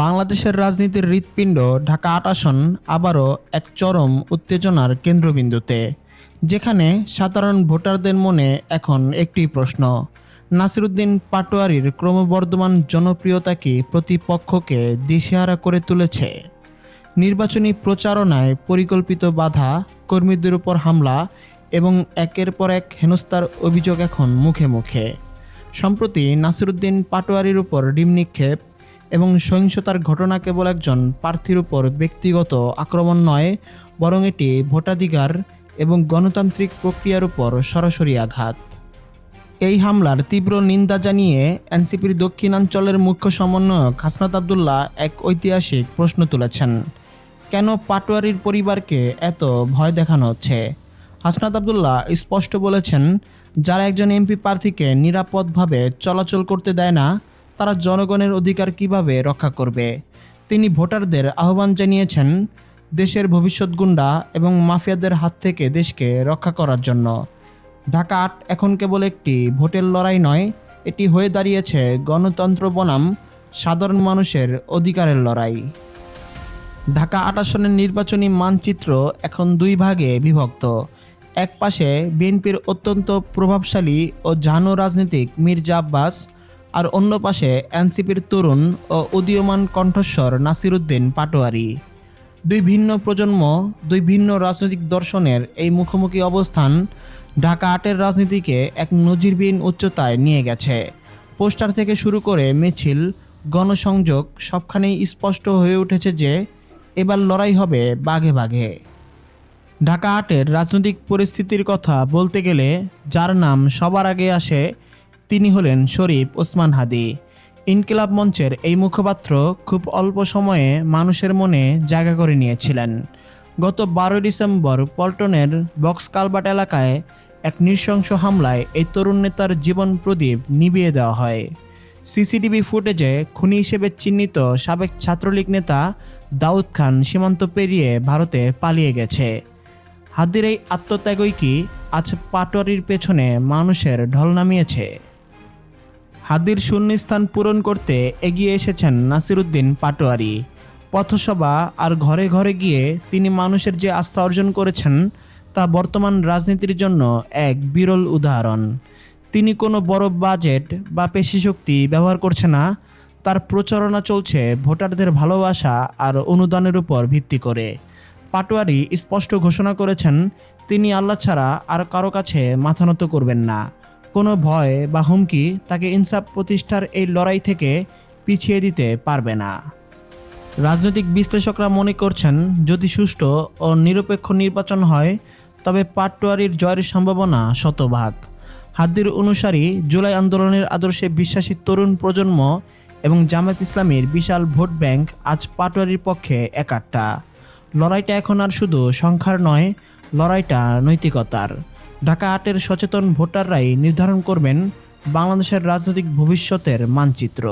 বাংলাদেশের রাজনীতির হৃৎপিণ্ড ঢাকা আট আসন, আবারও এক চরম উত্তেজনার কেন্দ্রবিন্দুতে, যেখানে সাধারণ ভোটারদের মনে এখন একটি প্রশ্ন। নাসিরুদ্দিন পাটোয়ারির ক্রমবর্ধমান জনপ্রিয়তা কি প্রতিপক্ষকে দিশেহারা করে তুলেছে? নির্বাচনী প্রচারণায় পরিকল্পিত বাধা, কর্মীদের উপর হামলা এবং একের পর এক হেনস্থার অভিযোগ এখন মুখে মুখে। সম্প্রতি নাসিরুদ্দিন পাটোয়ারির উপর ডিম নিক্ষেপ এবং সহিংসতার ঘটনা কেবল একজন প্রার্থীর উপর ব্যক্তিগত আক্রমণ নয়, বরং এটি ভোটাধিকার এবং গণতান্ত্রিক প্রক্রিয়ার উপর সরাসরি আঘাত। এই হামলার তীব্র নিন্দা জানিয়ে এনসিপির দক্ষিণাঞ্চলের মুখ্য সমন্বয়ক হাসনাত আবদুল্লাহ এক ঐতিহাসিক প্রশ্ন তুলেছেন, কেন পাটোয়ারির পরিবারকে এত ভয় দেখানো হচ্ছে? হাসনাত আবদুল্লাহ স্পষ্ট বলেছেন, যারা একজন এমপি প্রার্থীকে নিরাপদভাবে চলাচল করতে দেয় না তারা জনগণের অধিকার কীভাবে রক্ষা করবে? তিনি ভোটারদের আহ্বান জানিয়েছেন দেশের ভবিষ্যৎ গুন্ডা এবং মাফিয়াদের হাত থেকে দেশকে রক্ষা করার জন্য। ঢাকা আট এখন কেবল একটি ভোটের লড়াই নয়, এটি হয়ে দাঁড়িয়েছে গণতন্ত্র বনাম সাধারণ মানুষের অধিকারের লড়াই। ঢাকা আট আসনের নির্বাচনী মানচিত্র এখন দুই ভাগে বিভক্ত। এক পাশে বিএনপির অত্যন্ত প্রভাবশালী ও জানো রাজনীতিক মির্জা আব্বাস আর অন্য পাশে এনসিপির তরুণ ও উদীয়মান কণ্ঠস্বর নাসিরুদ্দিন পাটোয়ারি। দুই ভিন্ন প্রজন্ম, দুই ভিন্ন রাজনৈতিক দর্শনের এই মুখোমুখি অবস্থান ঢাকা আটের রাজনীতিকে এক নজিরবিহীন উচ্চতায় নিয়ে গেছে। পোস্টার থেকে শুরু করে মিছিল, গণসংযোগ সবখানেই স্পষ্ট হয়ে উঠেছে যে এবার লড়াই হবে বাঘে বাঘে। ঢাকা আটের রাজনৈতিক পরিস্থিতির কথা বলতে গেলে যার নাম সবার আগে আসে তিনি হলেন শরীফ ওসমান হাদি। ইনকিলাব মঞ্চের এই মুখপাত্র খুব অল্প সময়ে মানুষের মনে জায়গা করে নিয়েছিলেন। গত বারোই ডিসেম্বর পল্টনের বক্স কালবাট এলাকায় এক নৃশংস হামলায় এই তরুণ নেতার জীবন প্রদীপ নিভিয়ে দেওয়া হয়। সিসিটিভি ফুটেজে খুনি হিসেবে চিহ্নিত সাবেক ছাত্রলীগ নেতা দাউদ খান সীমান্ত পেরিয়ে ভারতে পালিয়ে গেছে। হাদির এই আত্মত্যাগই কি আজ পাটোয়ারির পেছনে মানুষের ঢল নামিয়েছে? হাদির শূন্যস্থান পূরণ করতে এগিয়ে এসেছেন নাসিরুদ্দিন পাটোয়ারি। পথসভা আর ঘরে ঘরে গিয়ে তিনি মানুষের যে আস্থা অর্জন করেছেন, তা বর্তমান রাজনীতির জন্য এক বিরল উদাহরণ। তিনি কোনো বড় বাজেট বা পেশিশক্তি ব্যবহার করছে না, তার প্রচারণা চলছে ভোটারদের ভালোবাসা আর অনুদানের উপর ভিত্তি করে। পাটোয়ারি স্পষ্ট ঘোষণা করেছেন, তিনি আল্লাহ ছাড়া আর কারও কাছে মাথা নত করবেন না। কোনো ভয় বা হুমকি তাকে ইনসাফ প্রতিষ্ঠার এই লড়াই থেকে পিছিয়ে দিতে পারবে না। রাজনৈতিক বিশ্লেষকরা মনে করছেন, যদি সুষ্ঠু ও নিরপেক্ষ নির্বাচন হয়, তবে পাটোয়ারির জয়ের সম্ভাবনা শতভাগ। হাদ্দির অনুসারী জুলাই আন্দোলনের আদর্শে বিশ্বাসী তরুণ প্রজন্ম এবং জামায়াত ইসলামের বিশাল ভোট ব্যাংক আজ পাটোয়ারির পক্ষে একাট্টা। লড়াইটা এখন আর শুধু সংখ্যার নয়, লড়াইটা নৈতিকতার। ঢাকা আটের সচেতন ভোটাররাই নির্ধারণ করবেন বাংলাদেশের রাজনৈতিক ভবিষ্যতের মানচিত্র।